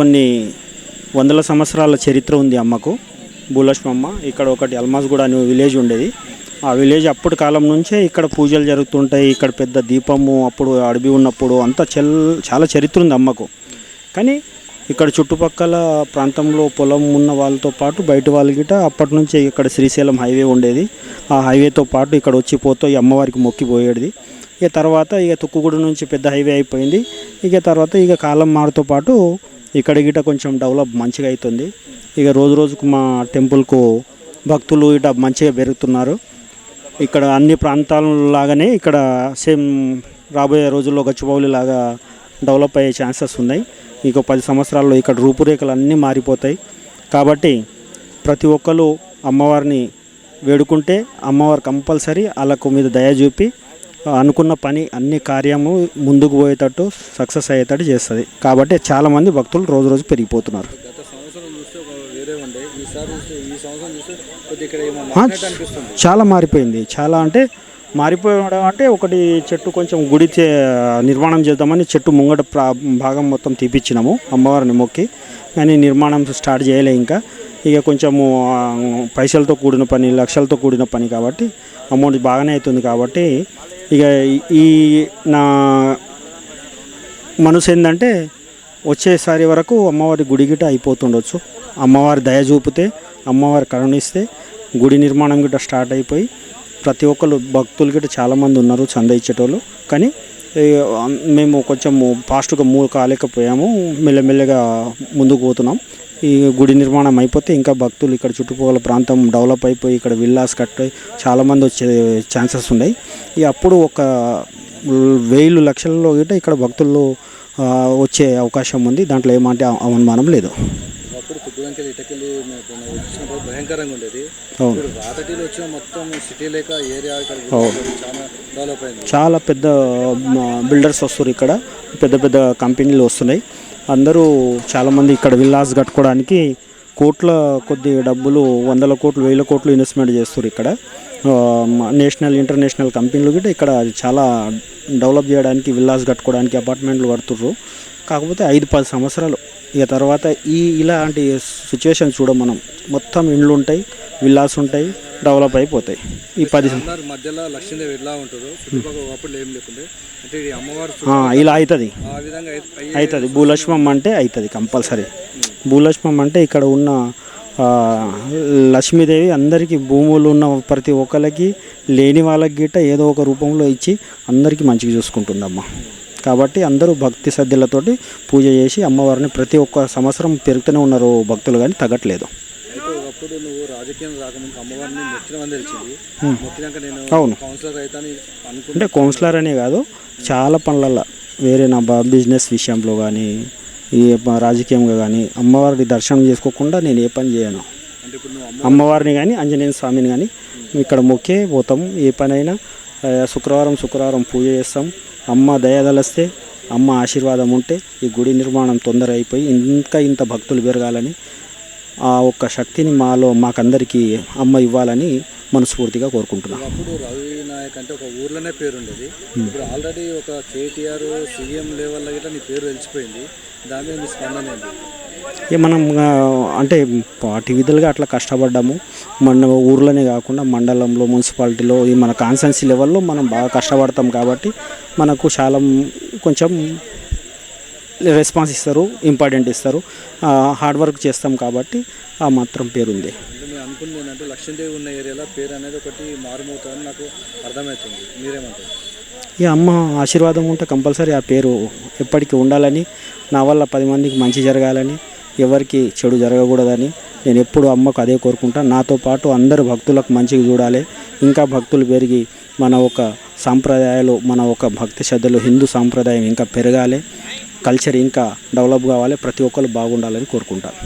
కొన్ని వందల సంవత్సరాల చరిత్ర ఉంది అమ్మకు భూలక్ష్మమ్మ. ఇక్కడ ఒకటి అల్మాజ్గూడ అనే విలేజ్ ఉండేది. ఆ విలేజ్ అప్పటి కాలం నుంచే ఇక్కడ పూజలు జరుగుతుంటాయి. ఇక్కడ పెద్ద దీపము అప్పుడు అడవి ఉన్నప్పుడు అంతా చెల్ చాలా చరిత్ర ఉంది అమ్మకు. కానీ ఇక్కడ చుట్టుపక్కల ప్రాంతంలో పొలం ఉన్న వాళ్ళతో పాటు బయట వాళ్ళకిట అప్పటి నుంచే ఇక్కడ శ్రీశైలం హైవే ఉండేది. ఆ హైవేతో పాటు ఇక్కడ వచ్చి పోతూ ఈ అమ్మవారికి మొక్కిపోయేది ఇక తర్వాత ఇక తుక్కుగూడ నుంచి పెద్ద హైవే అయిపోయింది. ఇక తర్వాత ఇక కాలం మారుతో పాటు ఇక్కడ గిట కొంచెం డెవలప్ మంచిగా అవుతుంది ఇక రోజు రోజుకు మా టెంపుల్కు భక్తులు ఇట మంచిగా పెరుగుతున్నారు. ఇక్కడ అన్ని ప్రాంతాల లాగానే ఇక్కడ సేమ్ రాబోయే రోజుల్లో గచ్చిబౌలి లాగా డెవలప్ అయ్యే ఛాన్సెస్ ఉన్నాయి. ఇక పది సంవత్సరాల్లో ఇక్కడ రూపురేఖలు అన్నీ మారిపోతాయి. కాబట్టి ప్రతి ఒక్కరు అమ్మవారిని వేడుకుంటే అమ్మవారు కంపల్సరీ వాళ్ళకు మీద దయ చూపి అనుకున్న పని అన్ని కార్యము ముందుకు పోయేటట్టు సక్సెస్ అయ్యేటట్టు చేస్తుంది. కాబట్టి చాలామంది భక్తులు రోజు రోజు పెరిగిపోతున్నారు. చాలా మారిపోయింది. చాలా అంటే మారిపోవడం అంటే ఒకటి చెట్టు కొంచెం గుడి నిర్మాణం చేద్దామని చెట్టు ముంగట ప్రా భాగం మొత్తం తీపిచ్చినాము అమ్మవారిని మొక్కి. కానీ నిర్మాణం స్టార్ట్ చేయలే ఇంకా. ఇక కొంచెము పైసలతో కూడిన పని లక్షలతో కూడిన పని కాబట్టి అమౌంట్ బాగానే అవుతుంది కాబట్టి ఇక ఈ- నా మనసు ఏంటంటే వచ్చేసారి వరకు అమ్మవారి గుడి గిట అయిపోతుండొచ్చు. అమ్మవారి దయ చూపితే అమ్మవారి కరుణిస్తే గుడి నిర్మాణం గిట స్టార్ట్ అయిపోయి ప్రతి ఒక్కరు భక్తులు గిట చాలామంది ఉన్నారు చంద ఇచ్చేటోళ్ళు. కానీ మేము కొంచెం ఫాస్ట్గా మూవ్ కాలేకపోయాము మెల్లమెల్లగా ముందుకు పోతున్నాం. ఈ గుడి నిర్మాణం అయిపోతే ఇంకా భక్తులు ఇక్కడ చుట్టుపక్కల ప్రాంతం డెవలప్ అయిపోయి ఇక్కడ విల్లాస్ కట్టి చాలామంది వచ్చే ఛాన్సెస్ ఉన్నాయి. ఈ అప్పుడు ఒక వేలు లక్షల్లో గిట ఇక్కడ భక్తులు ఆ, వచ్చే అవకాశం ఉంది. దాంట్లో ఏమంటే అవ- అవమానం లేదు. భయంకరంగా ఉండేది. రాతటీలు వచ్చిన మొత్తం సిటీ లేక ఏరియా చాలా చాలా పెద్ద బిల్డర్స్ వస్తారు ఇక్కడ. పెద్ద పెద్ద కంపెనీలు వస్తున్నాయి. అందరూ చాలామంది ఇక్కడ విల్లాస్ కట్టుకోవడానికి కోట్ల కొద్ది డబ్బులు వందల కోట్లు వేల కోట్లు ఇన్వెస్ట్మెంట్ చేస్తారు ఇక్కడ. నేషనల్ ఇంటర్నేషనల్ కంపెనీలు కూడా ఇక్కడ చాలా డెవలప్ చేయడానికి విల్లాస్ కట్టుకోవడానికి అపార్ట్మెంట్లు కడుతుర్రు. కాకపోతే ఐదు పది సంవత్సరాలు. ఇక తర్వాత ఈ ఇలాంటి సిచ్యువేషన్ చూడం మనం. మొత్తం ఇండ్లు ఉంటాయి విల్లాస్ ఉంటాయి. డెవలప్ అయిపోతాయి. ఈ పది మధ్యలో లక్ష్మీదేవి చుట్టుపక్కల ఏం అంటే అమ్మవారు ఇలా అవుతుంది అవుతుంది భూలక్ష్మం అంటే అవుతుంది కంపల్సరీ. భూలక్ష్మం అంటే ఇక్కడ ఉన్న లక్ష్మీదేవి అందరికీ భూములు ఉన్న ప్రతి ఒక్కరికి లేని వాళ్ళకి గిట్ట ఏదో ఒక రూపంలో ఇచ్చి అందరికీ మంచిగా చూసుకుంటుందమ్మ. కాబట్టి అందరూ భక్తి శ్రద్ధలతోటి పూజ చేసి అమ్మవారిని ప్రతి ఒక్క సంవత్సరం పెరుగుతూనే ఉన్నారు భక్తులు కానీ తగ్గట్లేదు. ఒకప్పుడు నువ్వు రాజకీయం రాకముందు అమ్మవారిని మొక్కినవని తెలిసింది. మొక్కినాక నేను అవును. కౌన్సిలర్ అవుతాను అనుకుంటే అంటే కౌన్సిలర్ అనే కాదు చాలా పనులలో వేరే నా బ- బిజినెస్ విషయంలో కానీ ఈ రాజకీయంగా కానీ అమ్మవారి దర్శనం చేసుకోకుండా నేను ఏ పని చేయను. అంటే ఇప్పుడు నువ్వు అమ్మ అమ్మవారిని కానీ ఆంజనేయ స్వామిని కానీ ఇక్కడ మొక్కే పోతాం ఏ పనైనా శుక్రవారం శుక్రవారం పూజ చేస్తాం. అమ్మ దయదలస్తే అమ్మ ఆశీర్వాదం ఉంటే ఈ గుడి నిర్మాణం తొందర అయిపోయి ఇంకా ఇంత భక్తులు పెరగాలని ఆ ఒక్క శక్తిని మాలో మాకందరికీ అమ్మ ఇవ్వాలని మనస్ఫూర్తిగా కోరుకుంటున్నాను. అప్పుడు రవి నాయక్ అంటే ఒక ఊర్లోనే పేరు ఉండేది ఇప్పుడు ఆల్రెడీ ఒక కేటీఆర్ సీఎం లెవెల్ గిట్లా నీ పేరు తెలిసిపోయింది దాని మీద మీ స్పందన మనం అంటే పార్టీ విధులుగా అట్లా కష్టపడ్డాము. మన ఊర్లోనే కాకుండా మండలంలో మున్సిపాలిటీలో ఈ మన కాన్సెన్సీ లెవెల్లో మనం బాగా కష్టపడతాం కాబట్టి మనకు చాలా కొంచెం రెస్పాన్స్ ఇస్తారు ఇంపార్టెంట్ ఇస్తారు. హార్డ్ వర్క్ చేస్తాం కాబట్టి ఆ మాత్రం పేరుంది. అంటే నేను అనుకుంది ఏంటంటే లక్ష్మీదేవి ఉన్న ఏరియాలో పేరు అనేది ఒకటి మారుమవుతుందని నాకు అర్థమవుతుంది. మీరేమంటారు? ఈ అమ్మ ఆశీర్వాదం ఉంటే కంపల్సరీ ఆ పేరు ఎప్పటికీ ఉండాలని నా వల్ల పది మందికి మంచి జరగాలని ఎవరికి చెడు జరగకూడదని నేను ఎప్పుడు అమ్మకు అదే కోరుకుంటా. నాతో పాటు అందరు భక్తులకు మంచిగా చూడాలి. ఇంకా భక్తులు పెరిగి మన ఒక సాంప్రదాయాలు మన ఒక భక్తి శ్రద్ధలు హిందూ సాంప్రదాయం ఇంకా పెరగాలి. కల్చర్ ఇంకా డెవలప్ కావాలి ప్రతి ఒక్కరు బాగుండాలని కోరుకుంటాను